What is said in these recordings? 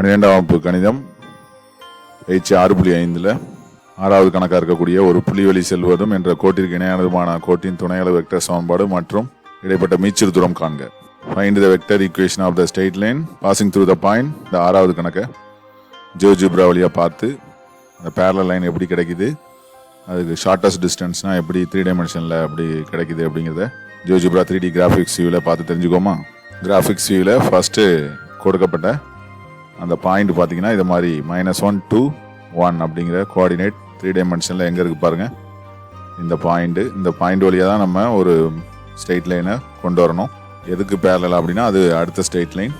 பன்னிரெண்டாம் வகுப்பு கணிதம் பயிற்சி ஆறு புள்ளி ஐந்தில். ஆறாவது கணக்காக இருக்கக்கூடிய ஒரு புள்ளிவெளி செல்வதும் என்ற கோட்டிற்கு இணையானதுமான கோட்டின் துணையளவு வெக்டர் சமன்பாடு மற்றும் இடைப்பட்ட மீச்சிறு தூரம் காண்க. Find the vector equation of the straight line passing through the point இந்த ஆறாவது கணக்கை. ஜியோஜிப்ரா வழியாக பார்த்து அந்த பேரல லைன் எப்படி கிடைக்குது? அதுக்கு ஷார்ட்டஸ்ட் டிஸ்டன்ஸ்னால் எப்படி த்ரீ டைமென்ஷனில் எப்படி கிடைக்குது அப்படிங்கிறத ஜியோஜிப்ரா த்ரீ டி கிராஃபிக்ஸ் வியூவில் பார்த்து தெரிஞ்சுக்கோமா? கிராஃபிக்ஸ் வியூவில் ஃபஸ்ட்டு கொடுக்கப்பட்ட அந்த பாயிண்ட் பார்த்தீங்கன்னா இது மாதிரி மைனஸ் ஒன் டூ ஒன் அப்படிங்கிற கோஆர்டினேட் த்ரீ டைமென்ஷனில் எங்கே இருக்குது பாருங்கள் இந்த பாயிண்ட்டு இந்த பாயிண்ட் வழியாக தான் நம்ம ஒரு ஸ்ட்ரெயிட் லைனை கொண்டு வரணும். எதுக்கு பேரலாம் அப்படின்னா அது அடுத்த ஸ்ட்ரெயிட் லைன்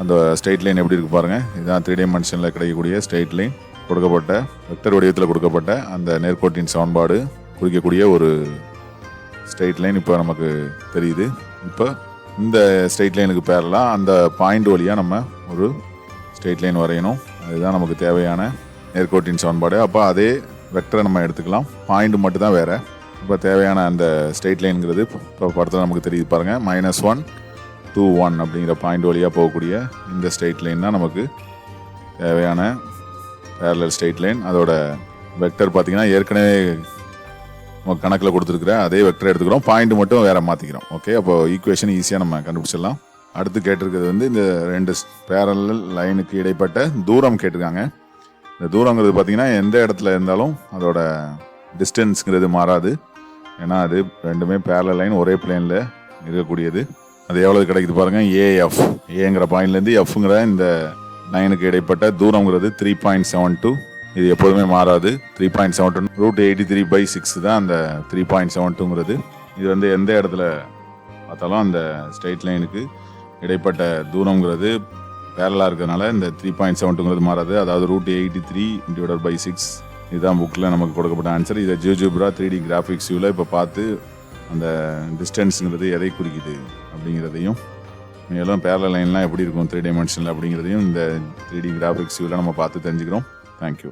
அந்த ஸ்ட்ரெயிட் லைன் எப்படி இருக்கு பாருங்கள் இதுதான் த்ரீ டைமென்ஷனில் கிடைக்கக்கூடிய ஸ்ட்ரெயிட் லைன் கொடுக்கப்பட்ட வெக்டர் வடிவத்தில் கொடுக்கப்பட்ட அந்த நேர்கோட்டின் சமன்பாடு குறிக்கக்கூடிய ஒரு ஸ்ட்ரெயிட் லைன் இப்போ நமக்கு தெரியுது. இப்போ இந்த ஸ்ட்ரெயிட் லைனுக்கு பேரலாம் அந்த பாயிண்ட் வழியாக நம்ம ஒரு ஸ்ட்ரெயிட் லைன் வரையணும். அதுதான் நமக்கு தேவையான நேர்கோட்டின் சமன்பாடு. அப்போ அதே வெக்டரை நம்ம எடுத்துக்கலாம். பாயிண்ட் மட்டும் தான் வேறு. இப்போ தேவையான அந்த ஸ்ட்ரெயிட் லைனுங்கிறது இப்போ படத்தில் நமக்கு தெரியுது பாருங்கள் மைனஸ் ஒன் டூ ஒன் அப்படிங்கிற பாயிண்ட் வழியாக போகக்கூடிய இந்த ஸ்ட்ரெயிட் லைன் தான் நமக்கு தேவையான பேரலர் ஸ்ட்ரெயிட் லைன் அதோட வெக்டர் பார்த்தீங்கன்னா ஏற்கனவே நம்ம கணக்கில் கொடுத்துருக்குற அதே வெக்டர் எடுத்துக்கிறோம். பாயிண்ட் மட்டும் வேறு மாற்றிக்கிறோம் ஓகே அப்போ ஈக்குவேஷன் ஈஸியாக நம்ம கண்டுபிடிச்சிடலாம். அடுத்து கேட்டிருக்கிறது வந்து இந்த ரெண்டு பேரலல் லைனுக்கு இடைப்பட்ட தூரம் கேட்டிருக்காங்க. இந்த தூரங்கிறது பார்த்தீங்கன்னா எந்த இடத்துல இருந்தாலும் அதோட டிஸ்டன்ஸுங்கிறது மாறாது. ஏன்னா அது ரெண்டுமே பேரல லைன் ஒரே பிளேனில் இருக்கக்கூடியது. அது எவ்வளவு கிடைக்குது பாருங்க ஏஎஃப் ஏங்கிற பாயிண்ட்லேருந்து எஃப்ங்கிற இந்த லைனுக்கு இடைப்பட்ட தூரங்கிறது த்ரீ பாயிண்ட் செவன் டூ இது எப்போதுமே மாறாது. Three point seven two root eighty three by six தான் அந்த த்ரீ பாயிண்ட் செவன் டூங்கிறது இது வந்து எந்த இடத்துல பார்த்தாலும் அந்த ஸ்ட்ரெயிட் லைனுக்கு இடைப்பட்ட தூரங்கிறது பேரலாக இருக்கிறதுனால இந்த த்ரீ பாயிண்ட் செவன் டூங்கிறது மாறாது. அதாவது root eighty three divide by six இதுதான் புக்கில் நமக்கு கொடுக்கப்பட்ட ஆன்சர் இதை ஜியோஜிப்ரா த்ரீ டி கிராஃபிக்ஸ் வியூவில் இப்போ பார்த்து அந்த டிஸ்டன்ஸுங்கிறது எதை குறிக்குது அப்படிங்கிறதையும் மேலும் பேரல லைன்லாம் எப்படி இருக்கும் த்ரீ டைமென்ஷனில் அப்படிங்கிறதையும் இந்த த்ரீ டி கிராஃபிக்ஸ் வியூவில் நம்ம பார்த்து தெரிஞ்சுக்கிறோம். தேங்க்யூ